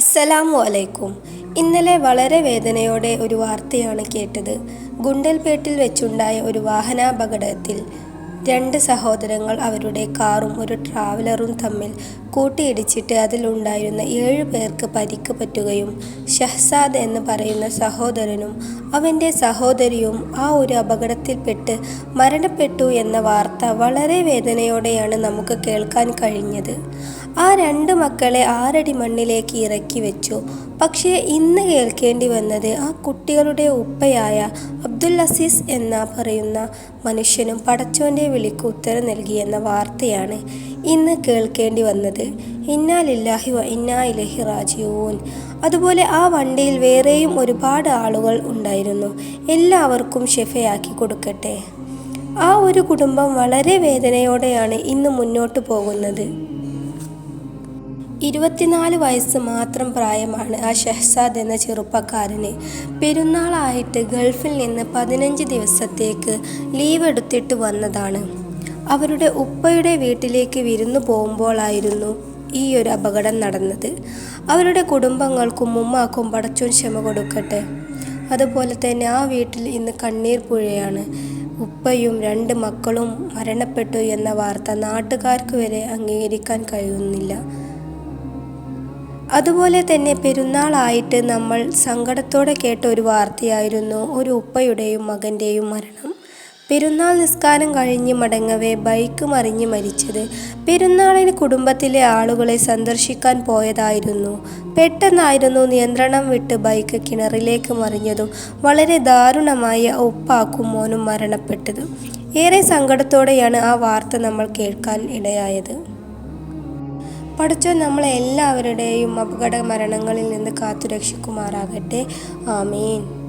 അസ്സലാമു അലൈക്കും. ഇന്നലെ വളരെ വേദനയോടെ ഒരു വാർത്തയാണ് കേട്ടത്. ഗുണ്ടൽപേട്ടിൽ വെച്ചുണ്ടായ ഒരു വാഹനാപകടത്തിൽ രണ്ട് സഹോദരങ്ങൾ അവരുടെ കാറും ഒരു ട്രാവലറും തമ്മിൽ കൂട്ടിയിടിച്ചിട്ട് അതിലുണ്ടായിരുന്ന ഏഴ് പേർക്ക് പരിക്ക് പറ്റുകയും ഷഹ്സാദ് എന്ന് പറയുന്ന സഹോദരനും അവന്റെ സഹോദരിയും ആ ഒരു അപകടത്തിൽപ്പെട്ട് മരണപ്പെട്ടു എന്ന വാർത്ത വളരെ വേദനയോടെയാണ് നമുക്ക് കേൾക്കാൻ കഴിഞ്ഞത്. ആ രണ്ട് മക്കളെ ആറടി മണ്ണിലേക്ക് ഇറക്കി വെച്ചു. പക്ഷേ ഇന്ന് കേൾക്കേണ്ടി വന്നത് ആ കുട്ടികളുടെ ഉപ്പയായ അബ്ദുൽ അസീസ് എന്ന പറയുന്ന മനുഷ്യനും പടച്ചോന്റെ വിളിക്ക് ഉത്തരം നൽകിയെന്ന വാർത്തയാണ് ഇന്ന് കേൾക്കേണ്ടി വന്നത്. ഇന്നാലില്ലാഹി വ ഇന്നാ ഇലഹി റാജിഊൻ. അതുപോലെ ആ വണ്ടിയിൽ വേറെയും ഒരുപാട് ആളുകൾ ഉണ്ടായിരുന്നു. എല്ലാവർക്കും ഷെഫയാക്കി കൊടുക്കട്ടെ. ആ ഒരു കുടുംബം വളരെ വേദനയോടെയാണ് ഇന്ന് മുന്നോട്ട് പോകുന്നത്. ഇരുപത്തിനാല് വയസ്സ് മാത്രം പ്രായമാണ് ആ ഷഹ്സാദ് എന്ന ചെറുപ്പക്കാരന്. പെരുന്നാളായിട്ട് ഗൾഫിൽ നിന്ന് പതിനഞ്ച് ദിവസത്തേക്ക് ലീവ് എടുത്തിട്ട് വന്നതാണ്. അവരുടെ ഉപ്പയുടെ വീട്ടിലേക്ക് വിരുന്നു പോകുമ്പോഴായിരുന്നു ഈ ഒരു അപകടം നടന്നത്. അവരുടെ കുടുംബങ്ങൾക്കും ഉമ്മാക്കും പടച്ചോൻ ക്ഷമ കൊടുക്കട്ടെ. അതുപോലെ തന്നെ ആ വീട്ടിൽ ഇന്ന് കണ്ണീർ പുഴയാണ്. ഉപ്പയും രണ്ട് മക്കളും മരണപ്പെട്ടു എന്ന വാർത്ത നാട്ടുകാർക്ക് വരെ അംഗീകരിക്കാൻ കഴിയുന്നില്ല. അതുപോലെ തന്നെ പെരുന്നാളായിട്ട് നമ്മൾ സങ്കടത്തോടെ കേട്ട ഒരു വാർത്തയായിരുന്നു ഒരു ഉപ്പയുടെയും മകന്റെയും മരണം. പെരുന്നാൾ നിസ്കാരം കഴിഞ്ഞ് മടങ്ങവേ ബൈക്ക് മറിഞ്ഞ് മരിച്ചത്. പെരുന്നാളിന് കുടുംബത്തിലെ ആളുകളെ സന്ദർശിക്കാൻ പോയതായിരുന്നു. പെട്ടെന്നായിരുന്നു നിയന്ത്രണം വിട്ട് ബൈക്ക് കിണറിലേക്ക് മറിഞ്ഞതും വളരെ ദാരുണമായ ഉപ്പാക്കും മോനും മരണപ്പെട്ടത്. ഏറെ സങ്കടത്തോടെയാണ് ആ വാർത്ത നമ്മൾ കേൾക്കാൻ ഇടയായത്. പഠിച്ചോ നമ്മളെ എല്ലാവരുടെയും അപകട മരണങ്ങളിൽ നിന്ന് കാത്തുരക്ഷിക്കുമാറാകട്ടെ. ആമീൻ.